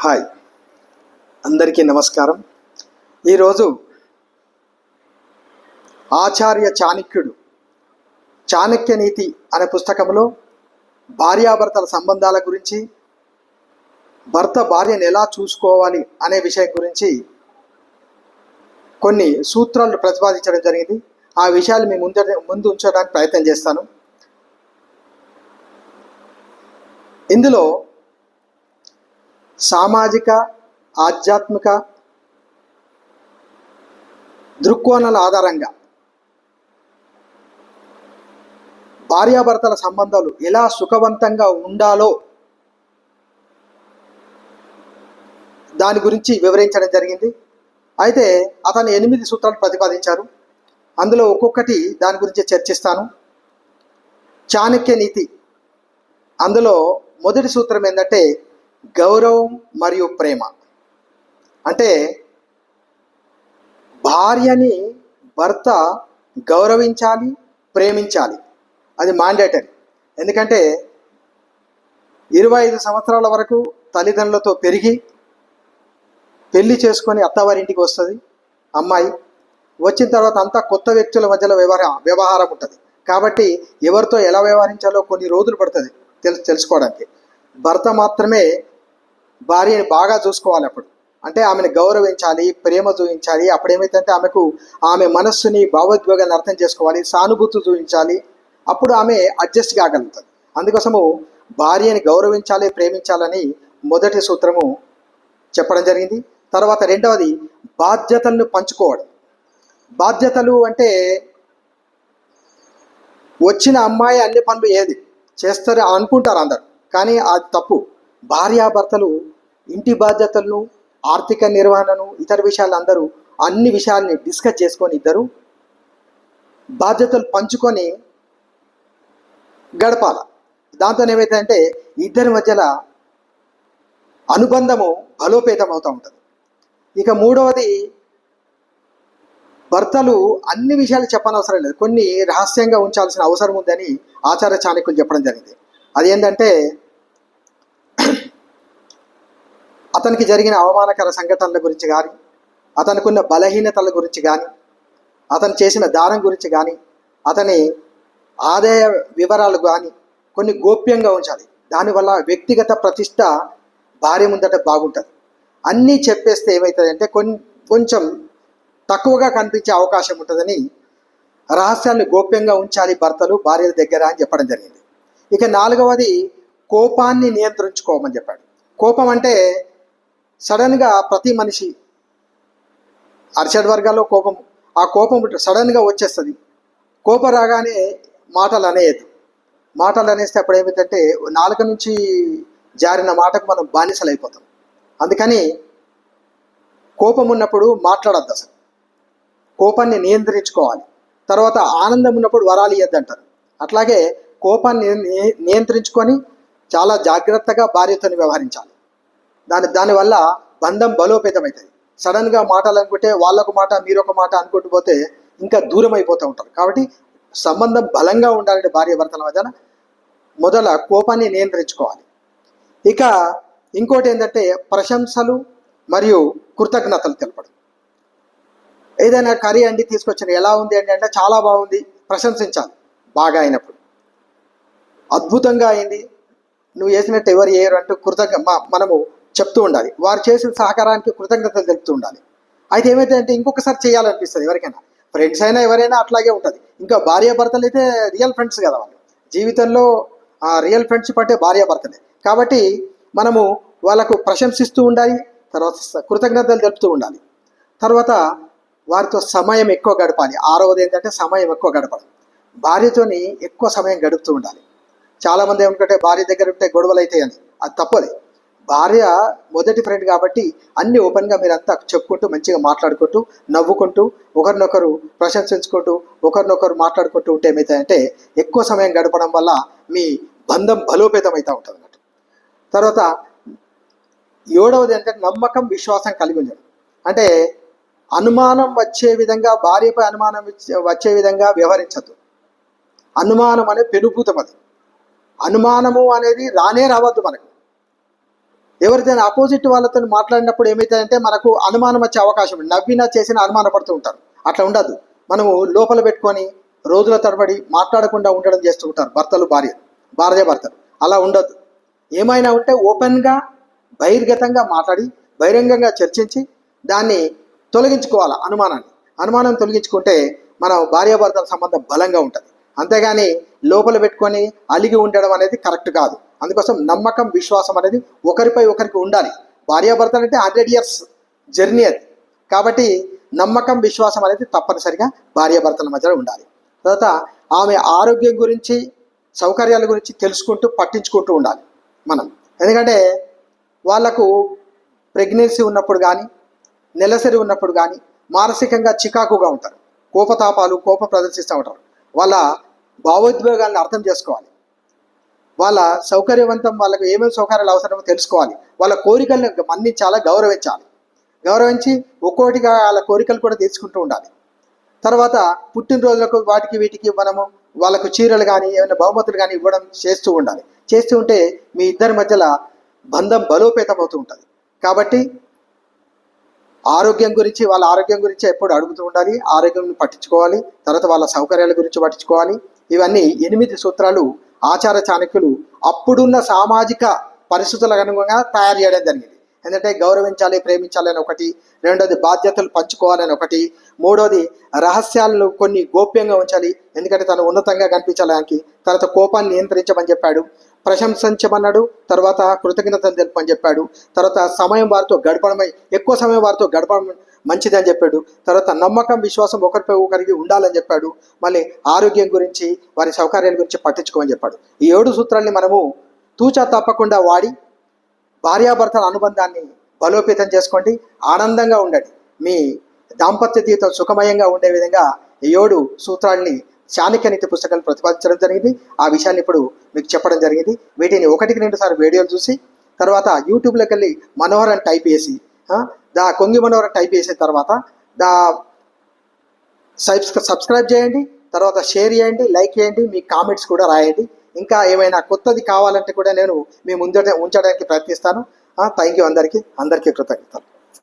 Hi. అందరికీ నమస్కారం. ఈరోజు ఆచార్య చాణక్యుడు చాణక్య నీతి అనే పుస్తకంలో భార్యాభర్తల సంబంధాల గురించి భర్త భార్యను ఎలా చూసుకోవాలి అనే విషయం గురించి కొన్ని సూత్రాలు ప్రతిపాదించడం జరిగింది. ఆ విషయాలు మీ ముందు ముందు ఉంచడానికి ప్రయత్నం చేస్తాను. ఇందులో సామాజిక ఆధ్యాత్మిక దృక్కోణాల ఆధారంగా భార్యాభర్తల సంబంధాలు ఎలా సుఖవంతంగా ఉండాలో దాని గురించి వివరించడం జరిగింది. అయితే అతను ఎనిమిది సూత్రాలు ప్రతిపాదించారు. అందులో ఒక్కొక్కటి దాని గురించి చర్చిస్తాను. చాణక్య నీతి. అందులో మొదటి సూత్రం ఏంటంటే గౌరవం మరియు ప్రేమ. అంటే భార్యని భర్త గౌరవించాలి ప్రేమించాలి. అది మాండేటరీ ఎందుకంటే ఇరవై ఐదు సంవత్సరాల వరకు తల్లిదండ్రులతో పెరిగి పెళ్ళి చేసుకొని అత్తవారింటికి వస్తుంది అమ్మాయి. వచ్చిన తర్వాత అంతా కొత్త వ్యక్తుల మధ్యలో వ్యవహార వ్యవహారం ఉంటుంది. కాబట్టి ఎవరితో ఎలా వ్యవహరించాలో కొన్ని రోజులు పడుతుంది తెలుసు తెలుసుకోవడానికి. భర్త మాత్రమే భార్యని బాగా చూసుకోవాలి అప్పుడు. అంటే ఆమెను గౌరవించాలి ప్రేమ చూపించాలి. అప్పుడు ఆమెకు ఆమె మనస్సుని భావోద్వేగాన్ని అర్థం చేసుకోవాలి సానుభూతి చూపించాలి. అప్పుడు ఆమె అడ్జస్ట్ కాగలుగుతుంది. అందుకోసము భార్యని గౌరవించాలి ప్రేమించాలని మొదటి సూత్రము చెప్పడం జరిగింది. తర్వాత రెండవది బాధ్యతలను పంచుకోవడం. బాధ్యతలు అంటే వచ్చిన అమ్మాయి అన్ని పనులు ఏది చేస్తారు అనుకుంటారు అందరు. కానీ అది తప్పు భార్యాభర్తలు ఇంటి బాధ్యతలను ఆర్థిక నిర్వహణను ఇతర విషయాలు అందరూ అన్ని విషయాల్ని డిస్కస్ చేసుకొని ఇద్దరు బాధ్యతలు పంచుకొని గడపాల. దాంతో అంటే ఇద్దరి మధ్యల అనుబంధము బలోపేతం అవుతూ ఉంటుంది. ఇక మూడవది భర్తలు అన్ని విషయాలు చెప్పనవసరం లేదు. కొన్ని రహస్యంగా ఉంచాల్సిన అవసరం ఉందని ఆచార చాణక్యులు చెప్పడం జరిగింది. అదేంటంటే అతనికి జరిగిన అవమానకర సంఘటనల గురించి కానీ అతనుకున్న బలహీనతల గురించి కానీ అతను చేసిన దానం గురించి కానీ అతని ఆదాయ వివరాలు కానీ కొన్ని గోప్యంగా ఉంచాలి. దానివల్ల వ్యక్తిగత ప్రతిష్ట భార్య ముందట బాగుంటుంది. అన్నీ చెప్పేస్తే ఏమవుతుందంటే కొన్ని కొంచెం తక్కువగా కనిపించే అవకాశం ఉంటుందని రహస్యాన్ని గోప్యంగా ఉంచాలి భర్తలు భార్యల దగ్గర అని చెప్పడం జరిగింది. ఇక నాలుగవది కోపాన్ని నియంత్రించుకోమని చెప్పాడు. కోపం అంటే సడన్గా ప్రతి మనిషి అరిషడ్ వర్గాల్లో కోపం ఆ కోపం సడన్గా వచ్చేస్తుంది. కోపం రాగానే మాటలు అనేయదు మాటలు అనేస్తే అప్పుడు ఏమిటంటే నాలుక నుంచి జారిన మాటకు మనం బానిసలు అయిపోతాం అందుకని కోపం ఉన్నప్పుడు మాట్లాడద్దు అసలు. కోపాన్ని నియంత్రించుకోవాలి. తర్వాత ఆనందం ఉన్నప్పుడు వరాలు ఇవ్వద్దంటారు అట్లాగే కోపాన్ని నియంత్రించుకొని చాలా జాగ్రత్తగా భార్యతో వ్యవహరించాలి. దాని దానివల్ల బంధం బలోపేతమవుతుంది సడన్గా మాటలు అనుకుంటే వాళ్ళొక మాట మీరొక మాట అనుకుంటూ పోతే ఇంకా దూరం అయిపోతూ ఉంటారు. కాబట్టి సంబంధం బలంగా ఉండాలంటే భార్య భర్తల మధ్యన మొదల కోపాన్ని నియంత్రించుకోవాలి. ఇక ఇంకోటి ఏంటంటే ప్రశంసలు మరియు కృతజ్ఞతలు తెలపడం. ఏదైనా కర్రీ అండి తీసుకొచ్చిన ఎలా ఉంది అండి అంటే చాలా బాగుంది ప్రశంసించాలి. బాగా అయినప్పుడు. అద్భుతంగా అయింది. నువ్వు చేసినట్టు ఎవరు చేయరు అంటూ కృతజ్ఞ మనము చెప్తూ ఉండాలి. వారు చేసిన సహకారానికి కృతజ్ఞతలు తెలుపుతూ ఉండాలి. అయితే ఏమైతే అంటే ఇంకొకసారి చేయాలనిపిస్తుంది ఎవరికైనా. ఫ్రెండ్స్ అయినా ఎవరైనా అట్లాగే ఉంటుంది. ఇంకా భార్యాభర్తలు అయితే రియల్ ఫ్రెండ్స్ కదా వాళ్ళు. జీవితంలో రియల్ ఫ్రెండ్షిప్ అంటే భార్యాభర్తలే కాబట్టి మనము వాళ్ళకు ప్రశంసిస్తూ ఉండాలి. తర్వాత కృతజ్ఞతలు తెలుపుతూ ఉండాలి. తర్వాత వారితో సమయం ఎక్కువ గడపాలి. ఆరవది ఏంటంటే సమయం ఎక్కువ గడపాలి. భార్యతోని ఎక్కువ సమయం గడుపుతూ ఉండాలి. చాలామంది ఏమంటుంటే భార్య దగ్గర ఉంటే గొడవలు అవుతాయి అని అది తప్పది. భార్య మొదటి ఫ్రెండ్ కాబట్టి అన్ని ఓపెన్గా మీరంతా చెప్పుకుంటూ మంచిగా మాట్లాడుకుంటూ నవ్వుకుంటూ ఒకరినొకరు ప్రశంసించుకుంటూ ఒకరినొకరు మాట్లాడుకుంటూ ఉంటే ఏమవుతాయంటే ఎక్కువ సమయం గడపడం వల్ల మీ బంధం బలోపేతం అవుతూ ఉంటుంది అన్నట్టు తర్వాత ఏడవది అంటే నమ్మకం విశ్వాసం కలిగి ఉండడం. అంటే అనుమానం వచ్చే విధంగా భార్యపై అనుమానం వచ్చే విధంగా వ్యవహరించద్దు. అనుమానం అనే పెనుభూతం అది. అనుమానము అనేది రానే రావద్దు మనకు. ఎవరిదైనా ఆపోజిట్ వాళ్ళతో మాట్లాడినప్పుడు ఏమైతుందంటే మనకు అనుమానం వచ్చే అవకాశం ఉంది. నవ్వినా అనుమాన అనుమానపడుతూ ఉంటారు. అట్లా ఉండదు. మనము లోపల పెట్టుకొని రోజుల తరబడి మాట్లాడకుండా ఉండడం చేస్తూ ఉంటారు భర్తలు భార్య భార్య భర్తలు. అలా ఉండదు. ఏమైనా ఉంటే ఓపెన్గా బహిర్గతంగా మాట్లాడి బహిరంగంగా చర్చించి దాన్ని తొలగించుకోవాలి అనుమానాన్ని. అనుమానం తొలగించుకుంటే మన భార్యాభర్తల సంబంధం బలంగా ఉంటుంది. అంతేగాని లోపల పెట్టుకొని అలిగి ఉండడం అనేది కరెక్ట్ కాదు. అందుకోసం నమ్మకం విశ్వాసం అనేది ఒకరిపై ఒకరికి ఉండాలి. భార్యాభర్తలు అంటే హండ్రెడ్ ఇయర్స్ జర్నీ అది. కాబట్టి నమ్మకం విశ్వాసం అనేది తప్పనిసరిగా భార్యాభర్తల మధ్యలో ఉండాలి. తర్వాత ఆమె ఆరోగ్యం గురించి సౌకర్యాల గురించి తెలుసుకుంటూ పట్టించుకుంటూ ఉండాలి మనం. ఎందుకంటే వాళ్ళకు ప్రెగ్నెన్సీ ఉన్నప్పుడు కానీ నెలసరి ఉన్నప్పుడు కానీ మానసికంగా చికాకుగా ఉంటారు. కోపతాపాలు కోప ప్రదర్శిస్తూ ఉంటారు. వాళ్ళ భావోద్వేగాలను అర్థం చేసుకోవాలి. వాళ్ళ సౌకర్యవంతం వాళ్ళకు ఏమేమి సౌకర్యాలు అవసరమో తెలుసుకోవాలి. వాళ్ళ కోరికలను మన్నించాలా గౌరవించాలి. గౌరవించి ఒక్కోటిగా వాళ్ళ కోరికలు కూడా తీర్చుకుంటూ ఉండాలి. తర్వాత పుట్టినరోజులకు వాటికి వీటికి మనము వాళ్ళకు చీరలు కానీ ఏమైనా బహుమతులు కానీ ఇవ్వడం చేస్తూ ఉండాలి. చేస్తూ ఉంటే మీ ఇద్దరి మధ్యలో బంధం బలోపేతం అవుతూ ఉంటుంది. కాబట్టి ఆరోగ్యం గురించి వాళ్ళ ఆరోగ్యం గురించి ఎప్పుడు అడుగుతూ ఉండాలి. ఆరోగ్యం పట్టించుకోవాలి. తర్వాత వాళ్ళ సౌకర్యాల గురించి పట్టించుకోవాలి. ఇవన్నీ ఎనిమిది సూత్రాలు ఆచార చాణక్యులు అప్పుడున్న సామాజిక పరిస్థితులకు అనుగుణంగా తయారు చేయడం జరిగింది. ఎందుకంటే గౌరవించాలి ప్రేమించాలి అని ఒకటి రెండోది బాధ్యతలు పంచుకోవాలని ఒకటి మూడోది రహస్యాలను కొన్ని గోప్యంగా ఉంచాలి. ఎందుకంటే తను ఉన్నతంగా కనిపించడానికి తర్వాత కోపాన్ని నియంత్రించమని చెప్పాడు. ప్రశంసించమన్నాడు. తర్వాత కృతజ్ఞతలు తెలుపమని చెప్పాడు. తర్వాత సమయం వారితో గడపడమై ఎక్కువ సమయం వారితో గడపడం మంచిదని చెప్పాడు. తర్వాత నమ్మకం విశ్వాసం ఒకరిపై ఒకరికి ఉండాలని చెప్పాడు. మళ్ళీ ఆరోగ్యం గురించి వారి సౌకర్యాల గురించి పట్టించుకోమని చెప్పాడు. ఈ ఏడు సూత్రాల్ని మనము తూచా తప్పకుండా వాడి భార్యాభర్తల అనుబంధాన్ని బలోపేతం చేసుకోండి ఆనందంగా ఉండండి. మీ దాంపత్య జీవితం సుఖమయంగా ఉండే విధంగా ఈ ఏడు సూత్రాల్ని చాణక్య నీతి పుస్తకాలు ప్రతిపాదించడం జరిగింది. ఆ విషయాన్ని ఇప్పుడు మీకు చెప్పడం జరిగింది. వీటిని ఒకటికి రెండుసార్లు వీడియోలు చూసి తర్వాత యూట్యూబ్లోకి వెళ్ళి మనోహర్ అని టైప్ చేసి దా కొంగి మనోహర్ టైప్ చేసిన తర్వాత దా సబ్స్క్రైబ్ చేయండి తర్వాత షేర్ చేయండి లైక్ చేయండి మీ కామెంట్స్ కూడా రాయండి. ఇంకా ఏమైనా కొత్తది కావాలంటే కూడా నేను మీ ముందట ఉంచడానికి ప్రయత్నిస్తాను. థ్యాంక్ యూ అందరికీ. అందరికీ కృతజ్ఞతలు.